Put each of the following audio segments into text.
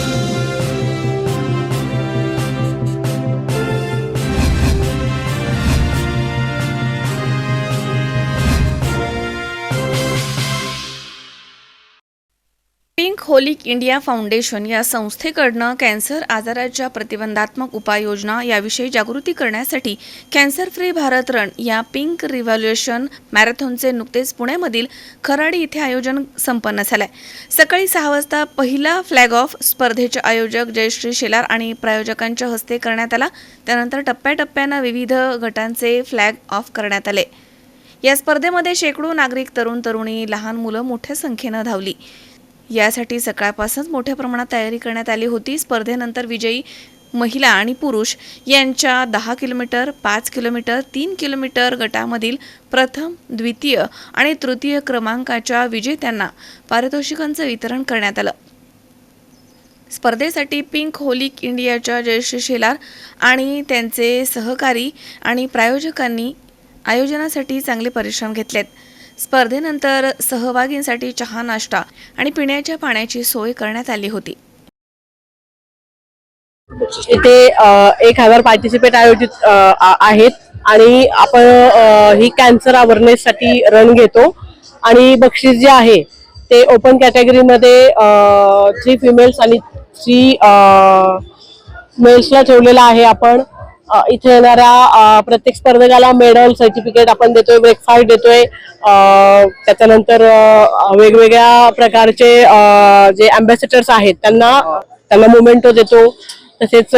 Thank you. Pinkholic India foundation या संस्थेकडनं cancer आजाराच्या प्रतिबंधात्मक उपाययोजना याविषयी जागृती करण्यासाठी कॅन्सर फ्री भारत रन या पिंक रिव्हॉल्युशन मॅरेथॉनचे नुकतेच पुण्यामधील खराडी इथे आयोजन संपन्न झालंय. सकाळी सहा वाजता पहिला फ्लॅग ऑफ स्पर्धेचे आयोजक जयश्री शेलार आणि प्रायोजकांच्या हस्ते करण्यात आला. त्यानंतर टप्प्याटप्प्यानं विविध गटांचे फ्लॅग ऑफ करण्यात आले. या स्पर्धेमध्ये शेकडो नागरिक तरुण तरुणी लहान मुलं मोठ्या संख्येनं धावली. यासाठी सकाळपासूनच मोठ्या प्रमाणात तयारी करण्यात आली होती. स्पर्धेनंतर विजयी महिला आणि पुरुष यांच्या दहा किलोमीटर पाच किलोमीटर तीन किलोमीटर गटामधील प्रथम द्वितीय आणि तृतीय क्रमांकाच्या विजेत्यांना पारितोषिकांचं वितरण करण्यात आलं. स्पर्धेसाठी पिंक होलिक इंडियाच्या जयश्री शेलार आणि त्यांचे सहकारी आणि प्रायोजकांनी आयोजनासाठी चांगले परिश्रम घेतलेत. स्पर्धेनंतर सहभागींसाठी चहा नाश्ता आणि पिण्याच्या पाण्याची सोय करण्यात आली होती. इथे एक हजार पार्टिसिपेट आयोजित आहेत आणि आपण ही कॅन्सर अवेअरनेस साठी रन घेतो. आणि बक्षीस जे आहे ते ओपन कॅटेगरीमध्ये थ्री फिमेल्स आणि थ्री मेल्सला ठेवलेलं आहे आपण. इथे येणाऱ्या प्रत्येक स्पर्धकाला मेडल सर्टिफिकेट आपण देतोय ब्रेकफास्ट देतोय. त्याच्यानंतर वेगवेगळ्या प्रकारचे जे अम्बॅसेडर्स आहेत त्यांना त्यांना मोमेंटो देतो. तसेच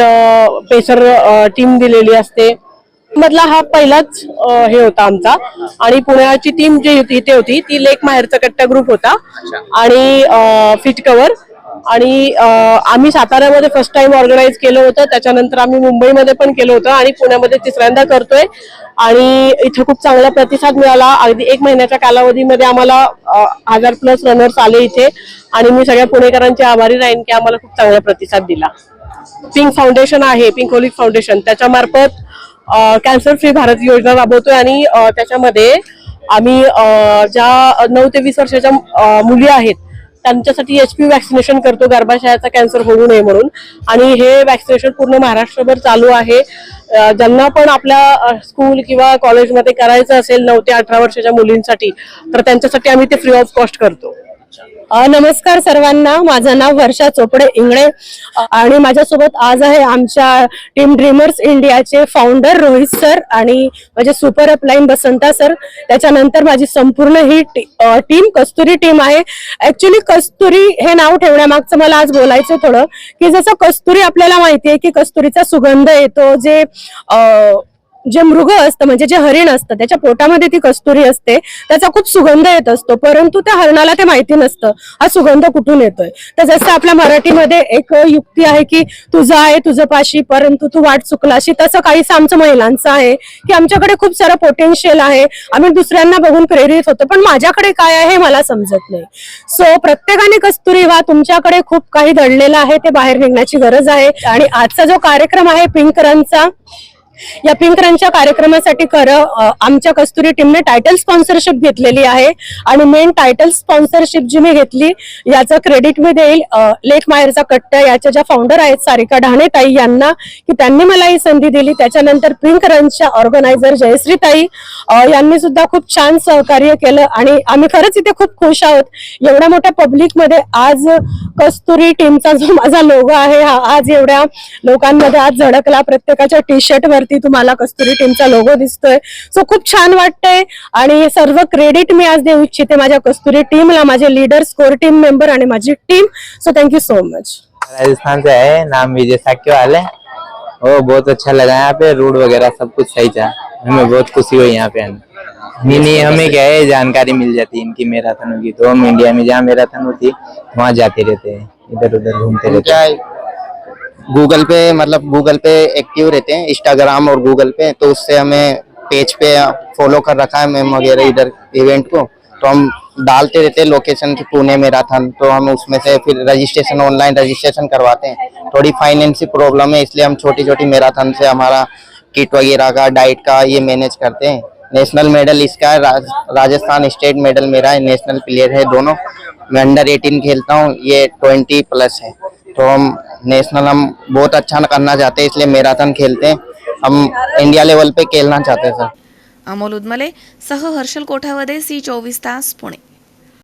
पेसर टीम दिलेली असते. मधला हा पहिलाच हे होता आमचा. आणि पुण्याची टीम जी होती इथे होती ती लेक माहेरचा कट्टा ग्रुप होता. आणि फिट कव्हर आणि आम्ही साताऱ्यामध्ये फर्स्ट टाइम ऑर्गनाईज केलं होतं. त्याच्यानंतर आम्ही मुंबईमध्ये पण केलं होतं आणि पुण्यामध्ये तिसऱ्यांदा करतोय. आणि इथे खूप चांगला प्रतिसाद मिळाला. अगदी एक महिन्याच्या कालावधीमध्ये आम्हाला हजार प्लस रनर्स आले इथे. आणि मी सगळ्या पुणेकरांचे आभारी राहीन की आम्हाला खूप चांगला प्रतिसाद दिला. पिंक फाउंडेशन आहे पिंक होलिक फाउंडेशन त्याच्यामार्फत कॅन्सर फ्री भारत योजना राबवतोय आणि त्याच्यामध्ये आम्ही ज्या नऊ ते वीस वर्षाच्या मुली आहेत त्यांच्यासाठी एच पी वॅक्सिनेशन करतो. गर्भाशयाचा कॅन्सर होऊ नये म्हणून. आणि हे वॅक्सिनेशन पूर्ण महाराष्ट्रभर चालू आहे. ज्यांना पण आपल्या स्कूल किंवा कॉलेजमध्ये करायचं असेल नऊ ते अठरा वर्षाच्या मुलींसाठी तर त्यांच्यासाठी आम्ही ते फ्री ऑफ कॉस्ट करतो. नमस्कार सर्वांना. माझं नाव वर्षा चोपडे इंगळे. आणि माझ्यासोबत आज आहे आमच्या टीम ड्रीमर्स इंडियाचे फाउंडर रोहित सर आणि माझे सुपर अपलाईन बसंता सर. त्याच्यानंतर माझी संपूर्ण ही टीम कस्तुरी टीम आहे. ऍक्च्युली कस्तुरी हे नाव ठेवण्यामागचं मला आज बोलायचं थोडं की जसं कस्तुरी आपल्याला माहिती आहे की कस्तुरीचा सुगंध येतो जे अ, जे मृग असतं म्हणजे जे हरिण असतं त्याच्या पोटामध्ये ती कस्तुरी असते त्याचा खूप सुगंध येत असतो परंतु त्या हरणाला ते माहिती नसतं हा सुगंध कुठून येतोय? तर जसं आपल्या मराठीमध्ये एक युक्ती आहे की तुझं आहे तुझं पाशी परंतु तू वाट चुकलाशी तसं काहीसं आमचं महिलांचं आहे की आमच्याकडे खूप सारं पोटेन्शियल आहे आम्ही दुसऱ्यांना बघून प्रेरित होतो पण माझ्याकडे काय आहे हे मला समजत नाही. सो प्रत्येकाने कस्तुरी वा तुमच्याकडे खूप काही दडलेलं आहे ते बाहेर निघण्याची गरज आहे. आणि आजचा जो कार्यक्रम आहे पिंक रनचा या पिंकरांच्या कार्यक्रमासाठी खरं आमच्या कस्तुरी टीमने टायटल स्पॉन्सरशिप घेतलेली आहे. आणि मेन टायटल स्पॉन्सरशिप जी मी घेतली याचं क्रेडिट मी देईल. लेख माहेरचा कट्ट याच्या ज्या फाउंडर आहेत सारिका ढाणे ताई यांना की त्यांनी मला ही संधी दिली. त्याच्यानंतर पिंक रनच्या ऑर्गनायझर जयश्री ताई यांनी सुद्धा खूप छान सहकार्य केलं. आणि आम्ही खरंच इथे खूप खुश आहोत. एवढ्या मोठ्या पब्लिकमध्ये आज कस्तुरी टीमचा जो माझा लोगो आहे हा आज एवढ्या लोकांमध्ये आज झडकला प्रत्येकाच्या टी शर्ट वरती तुम्हाला कस्तुरी टीमचा लोगो दिसतोय. सो खूप छान वाटतंय. आणि सर्व क्रेडिट मी आज देऊ इच्छिते माझ्या कस्तुरी टीमला माझे लीडर स्कोर टीम मेंबर आणि माझी team so thank you so much Rajasthan से आए नाम विजय साक्यवाल है वो बहुत अच्छा लगा यहाँ पे रोड वगैरह सब कुछ सही था. हमें बहुत खुशी हुई यहाँ पे. नहीं नहीं हमें क्या है जानकारी मिल जाती है इनकी मैराथनों की तो हम इंडिया में जहाँ मैराथन होती है वहाँ जाते रहते हैं इधर उधर घूमते रहते हैं। गूगल पे मतलब गूगल पे एक्टिव रहते हैं इंस्टाग्राम और गूगल पे तो उससे हमें पेज पे फॉलो कर रखा है मैम वगैरह इधर इवेंट को। तो हम डालते रहते हैं लोकेशन की पुणे मैराथन तो हम उसमें से फिर रजिस्ट्रेशन ऑनलाइन रजिस्ट्रेशन करवाते हैं। थोड़ी फाइनेंस प्रॉब्लम है इसलिए हम छोटी छोटी मैराथन से हमारा किट वगैरह का डाइट का ये मैनेज करते हैं। नेशनल मेडल इसका राज, राजस्थान स्टेट मेडल मेरा है नेशनल प्लेयर है दोनों। मैं अंडर 18 खेलता हूँ ये 20 प्लस है। तो हम नेशनल हम बहुत अच्छा करना चाहते हैं इसलिए मैराथन खेलते हैं। हम इंडिया लेवल पे खेलना चाहते हैं सर अमोल उदमले सह हर्षल कोठावदे सी चोवीस तास पुणे।